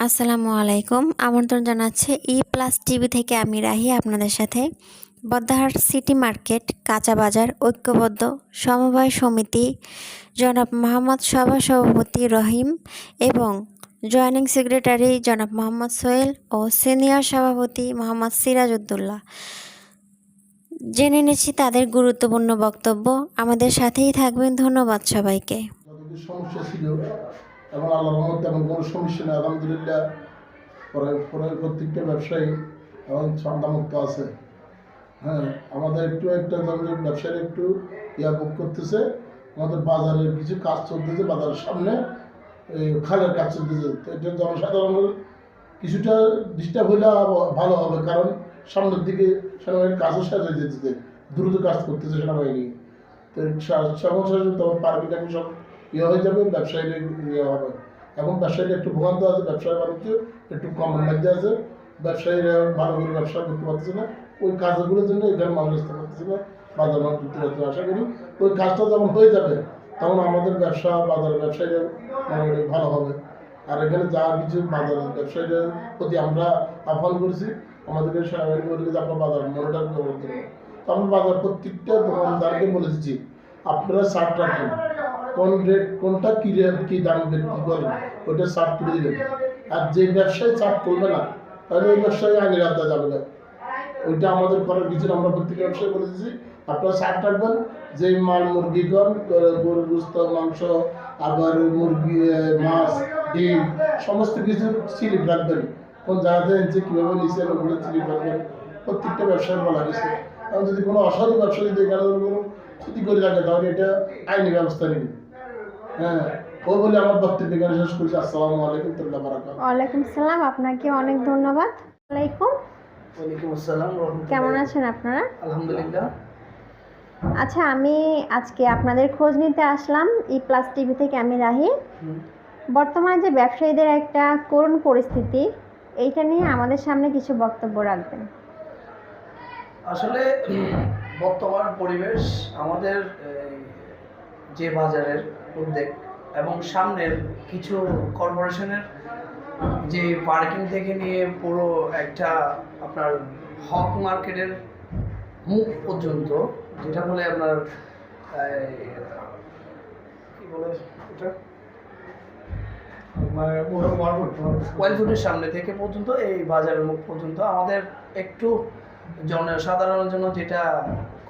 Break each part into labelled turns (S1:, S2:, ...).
S1: আসসালামু আলাইকুম। আমন্ত্রণ জানাচ্ছে ই প্লাস টিভি থেকে আমি রাহি আপনাদের সাথে। বদ্দাহাট সিটি মার্কেট, কাঁচা বাজার, ঐক্যবদ্ধ সমবায় সমিতি, জনাব মোহাম্মদ সভা সভাপতি রহিম এবং জয়েনিং সেক্রেটারি জনাব মোহাম্মদ সোহেল ও সিনিয়র সভাপতি মোহাম্মদ সিরাজউদ্দৌলা। জেনে নিচ্ছি তাদের গুরুত্বপূর্ণ বক্তব্য। আমাদের সাথেই থাকবেন। ধন্যবাদ সবাইকে।
S2: এবং আল্লাহ রহমত তেমন কোনো সমস্যা নেই, আলহামদুলিল্লাহ। পরে পরে প্রত্যেকটা ব্যবসায়ী এবং সন্তামুক্ত আছে। হ্যাঁ আমাদের একটু একটা ধরনের ব্যবসায়ী একটু ইয়া বুক করতেছে। আমাদের বাজারের কিছু কাজ চলতেছে, বাজারের সামনে খালের কাজ চলতেছে। এটা জনসাধারণের কিছুটা ডিস্টার্ব হইলে ভালো হবে, কারণ সামনের দিকে সেনাবাহিনীর কাজও শেষ হয়ে যেতেছে, দ্রুত কাজ করতেছে সেনাবাহিনী। তো সমস্যা তখন পারমিট আমি সব ইয়ে হয়ে যাবে ব্যবসায়ীদের ইয়ে হবে। এখন ব্যবসায়ীরা একটু ভোগান্ত আছে, ব্যবসায়ী বাণিজ্য, একটু কম মধ্যে আছে, ব্যবসায়ীরা ভালো করে ব্যবসা করতে পারতেছে না। ওই কাজগুলোর জন্য এখানে মানুষ আসতে পারতেছে না, বাজার করতে। পারতে আশা করি ওই কাজটা যখন হয়ে যাবে তখন আমাদের ব্যবসা, বাজার ব্যবসায়ীরা মোটামুটি ভালো হবে। আর এখানে যা কিছু বাজার, ব্যবসায়ীদের প্রতি আমরা আহ্বান করেছি আমাদেরকে বলে যে আপনার বাজার মনিটর করতে হবে তো আমরা বাজার প্রত্যেকটা দোকানদারকে বলে দিচ্ছি, আপনারা শার্ট রাখবেন কোন রেট কোনটা কী রেট কী দাম বিক্রি করেন ওইটা শার্ট তুলে দিবেন। আর যে ব্যবসায়ী শার্ট তুলবে না, তাহলে ওই ব্যবসায়ী আগে রাখতে যাবে না। ওইটা আমাদের করার কিছু আমরা প্রত্যেক ব্যবসায়ী বলে দিচ্ছি আপনারা শার্ট রাখবেন, যে মাল মুরগি কন গরুর গুস্ত, মাংস, আবার মুরগি মাছ, ডিম, সমস্ত কিছু স্লিপ রাখবেন। কোন জায়গাতে যে কীভাবে নিচে ওগুলো স্লিপ রাখবেন। প্রত্যেকটা ব্যবসায় বলা গেছে কারণ যদি কোনো অসাধু ব্যবসা যদি এখানে কোনো ক্ষতি করে রাখে তাহলে এটা আইনি ব্যবস্থা নেবে হ্যাঁ ও বলে আমার বক্তব্য এখানে শেষ করছি। আসসালামু আলাইকুম তুল্লাহ বারাকাত।
S3: ওয়ালাইকুম সালাম আপনাকে অনেক ধন্যবাদ। ওয়ালাইকুম।
S4: ওয়ালাইকুম আসসালাম
S3: কেমন আছেন আপনারা?
S4: আলহামদুলিল্লাহ।
S3: আচ্ছা আমি আজকে আপনাদের খোঁজ নিতে আসলাম ই প্লাস টিভি থেকে আমি রাহি বর্তমানে যে ব্যবসায়ীদের একটা করুণ পরিস্থিতি এইটা নিয়ে আমাদের সামনে কিছু বক্তব্য রাখবেন।
S4: আসলে বর্তমান পরিবেশ আমাদের যে বাজারের উদ্যোগ এবং সামনের কিছু কর্পোরেশনের যে পার্কিং থেকে নিয়ে পুরো একটা আপনার হক মার্কেটের মুখ পর্যন্ত যেটা বলে আপনার কি বলে এটা? ওয়েল সামনে থেকে পর্যন্ত এই বাজারের মুখ পর্যন্ত। আমাদের একটু জনসাধারণের জন্য যেটা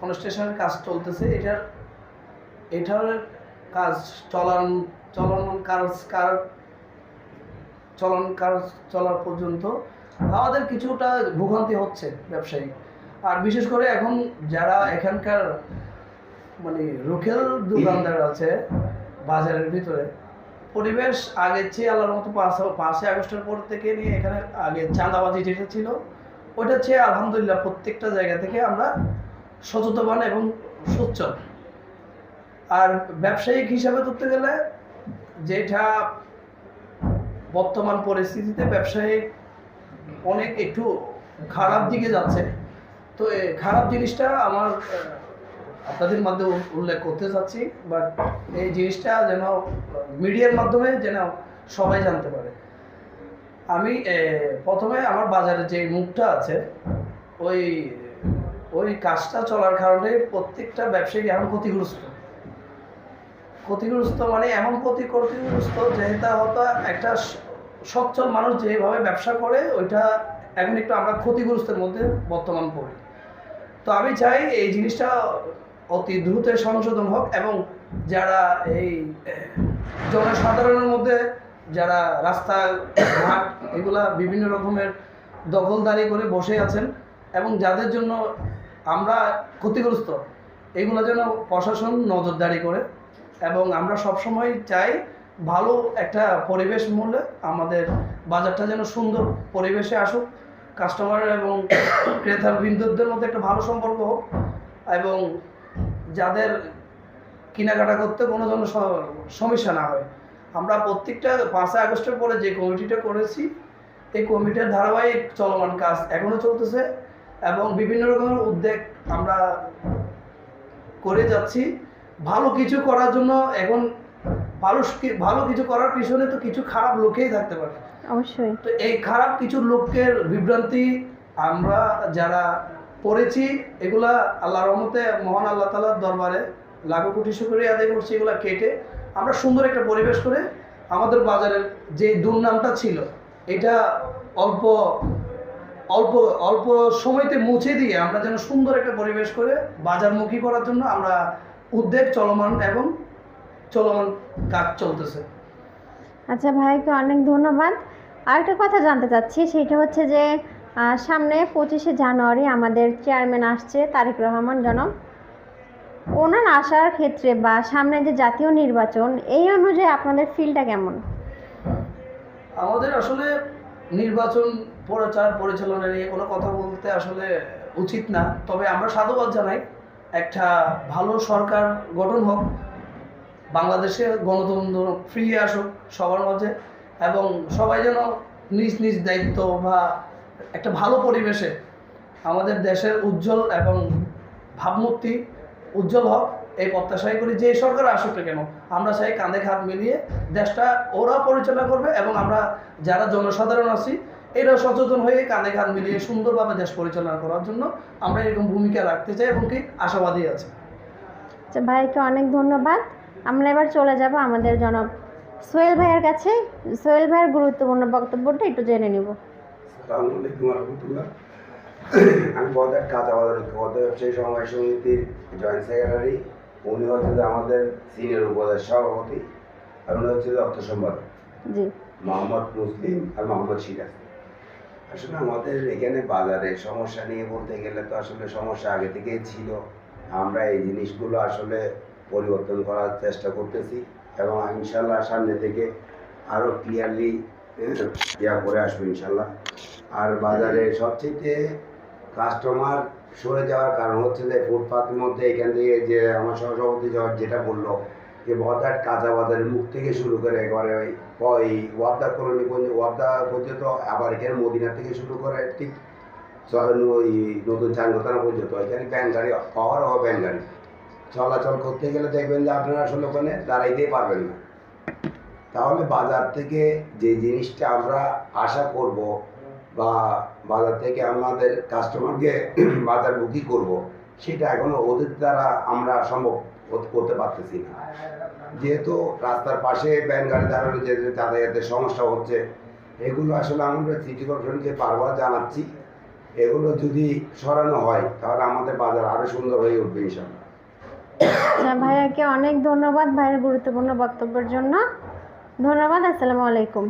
S4: কনস্ট্রাকশনের কাজ চলতেছে এটার এটার কাজ চলান চলমান কাজ কার চলন কাজ চলার পর্যন্ত আমাদের কিছুটা ভোগান্তি হচ্ছে ব্যবসায়ী। আর বিশেষ করে এখন যারা এখানকার মানে লোকাল দোকানদার আছে বাজারের ভিতরে, পরিবেশ আগের চেয়ে আল্লাহর মতো পাঁচ, পাঁচই আগস্টের পর থেকে নিয়ে এখানে আগে চাঁদাবাজি যেটা ছিল ওইটা চেয়ে আলহামদুলিল্লাহ প্রত্যেকটা জায়গা থেকে আমরা সচেতন এবং সচ্ছল। আর ব্যবসায়িক হিসাবে ধরতে গেলে যেটা বর্তমান পরিস্থিতিতে ব্যবসায়িক অনেক একটু খারাপ দিকে যাচ্ছে। তো খারাপ জিনিসটা আমার আপনাদের মাধ্যমে উল্লেখ করতে চাচ্ছি বাট এই জিনিসটা যেন মিডিয়ার মাধ্যমে যেন সবাই জানতে পারে। আমি প্রথমে আমার বাজারে যে মুখটা আছে, ওই ওই কাজটা চলার কারণে প্রত্যেকটা ব্যবসায়ী এখন ক্ষতিগ্রস্ত। ক্ষতিগ্রস্ত মানে এমন ক্ষতি ক্ষতিগ্রস্ত যেটা হয়তো একটা সচ্ছল মানুষ যেভাবে ব্যবসা করে, ওইটা এখন একটু আমরা ক্ষতিগ্রস্তের মধ্যে বর্তমান পড়ি। তো আমি চাই এই জিনিসটা অতি দ্রুত সংশোধন হোক এবং যারা এই জনসাধারণের মধ্যে যারা রাস্তা, ঘাট এগুলা বিভিন্ন রকমের দখলদারি করে বসে আছেন এবং যাদের জন্য আমরা ক্ষতিগ্রস্ত, এগুলো যেন প্রশাসন নজরদারি করে এবং আমরা সবসময় চাই ভালো একটা পরিবেশ মূল্যে আমাদের বাজারটা যেন সুন্দর পরিবেশে আসুক কাস্টমার এবং ক্রেতার বিন্দুদের মধ্যে একটা ভালো সম্পর্ক হোক এবং যাদের কেনাকাটা করতে কোনো যেন সমস্যা না হয়। আমরা প্রত্যেকটা পাঁচই আগস্টের পরে যে কমিটিটা করেছি, এই কমিটির ধারাবাহিক চলমান কাজ এখনও চলতেছে এবং বিভিন্ন রকমের উদ্যোগ আমরা করে যাচ্ছি। ভালো কিছু করার জন্য এখন ভালো ভালো কিছু করার পিছনে তো কিছু খারাপ লোকেই থাকতে পারে।
S3: অবশ্যই।
S4: তো এই খারাপ কিছু লোকের বিভ্রান্তি আমরা যারা পড়েছি এগুলা আল্লাহ রহমতে মহান আল্লাহ তালার দরবারে লাখো কোটি শুক্রিয়া আদায় করছি এগুলা কেটে আমরা সুন্দর একটা পরিবেশ করে আমাদের বাজারের যে দুর্নামটা ছিল এটা অল্প অল্প অল্প সময়তে মুছে দিয়ে আমরা যেন সুন্দর একটা পরিবেশ করে বাজারমুখী করার জন্য আমরা উদ্যোগ চলমান এবং চলমান কাজ চলতেছে।
S3: আচ্ছা ভাইকে অনেক ধন্যবাদ। আরেকটা কথা জানতে চাচ্ছি সেটা হচ্ছে যে সামনে পঁচিশে জানুয়ারি আমাদের চেয়ারম্যান আসছে তারেক রহমান জনক ওনার আসার ক্ষেত্রে বা সামনে যে জাতীয় নির্বাচন এই অনুযায়ী আপনাদের ফিলটা কেমন?
S4: আমাদের আসলে নির্বাচন প্রচার পরিচালনা নিয়ে কোনো কথা বলতে আসলে উচিত না তবে আমরা সাধুবাদ জানাই। একটা ভালো সরকার গঠন হোক, বাংলাদেশে গণতন্ত্র ফিরিয়ে আসুক সবার মাঝে, এবং সবাই যেন নিজ নিজ দায়িত্ব বা একটা ভালো পরিবেশে আমাদের দেশের উজ্জ্বল এবং ভাবমূর্তি উজ্জ্বল হোক, এই প্রত্যাশাই করি যে সরকার আসুক না কেন। আমরা চাই কাঁধে খাত মিলিয়ে দেশটা ওরা পরিচালনা করবে এবং আমরা যারা জনসাধারণ আছি এরা সচেতন হয়ে কাঁধে খাত মিলিয়ে সুন্দরভাবে দেশ পরিচালনা করার জন্য আমরা এরকম ভূমিকা রাখতে চাই এবং কি আশাবাদী আছে।
S3: আচ্ছা ভাইকে অনেক ধন্যবাদ। আমরা এবার চলে যাব আমাদের জনাব সোহেল ভাইয়ের কাছে। সোহেল ভাইয়ের গুরুত্বপূর্ণ বক্তব্যটা একটু জেনে নিব।
S5: আসসালামু আলাইকুম আমি বদার কাঁচা বাজার ঐক্যবদ্ধ ব্যবসায়ী সমবায় সমিতির জয়েন্ট সেক্রেটারি। উনি হচ্ছে যে আমাদের সিনিয়র উপদেশ সভাপতি। আর উনি হচ্ছে যে অর্থ সম্পাদক।
S3: জি।
S5: মোহাম্মদ মুসলিম আর মোহাম্মদ সিরাজ আসলে আমাদের এখানে বাজারে সমস্যা নিয়ে বলতে গেলে তো আসলে সমস্যা আগে থেকেই ছিল। আমরা এই জিনিসগুলো আসলে পরিবর্তন করার চেষ্টা করতেছি এবং ইনশাল্লাহ সামনে থেকে আরও ক্লিয়ারলি ইয়া করে আসব ইনশাল্লাহ আর বাজারে সবচেয়ে কাস্টমার সরে যাওয়ার কারণ হচ্ছে যে ফুটপাথের মধ্যে এখান থেকে যে আমার সহসভাপতি যেটা বলল যে কাঁচা বাজারের মুখ থেকে শুরু করে একবারে ওই ওয়াবদা কলোনি ওয়াবদা পর্যন্ত, আবার এখানে মদিনা থেকে শুরু করে ঠিক ওই নতুন চাঙ্গতানা পর্যন্ত। এখানে ব্যান গাড়ি ও ব্যান গাড়ি। চলাচল করতে গেলে দেখবেন যে আপনারা আসলে ওখানে দাঁড়াইতেই পারবেন না। তাহলে বাজার থেকে যে জিনিসটা আমরা আশা করব বা বাজার থেকে আমাদের কাস্টমারকে বাজার বুকিং করব, সেটা এখনও ওদের দ্বারা আমরা সম্ভব করতে পারতেছি না। যেহেতু রাস্তার পাশে ব্যান গাড়ি দাঁড়ানো, যে যাতায়াতের সমস্যা হচ্ছে, এগুলো আসলে আমরা সিটি কর্পোরেশনকে বারবার জানাচ্ছি। এগুলো যদি সরানো হয়, তাহলে আমাদের বাজার আরও সুন্দর হয়ে উঠবে ইনশাল্লাহ
S3: আচ্ছা ভাইয়াকে অনেক ধন্যবাদ ভাইয়ের গুরুত্বপূর্ণ বক্তব্যের জন্য। ধন্যবাদ, আসসালামু আলাইকুম।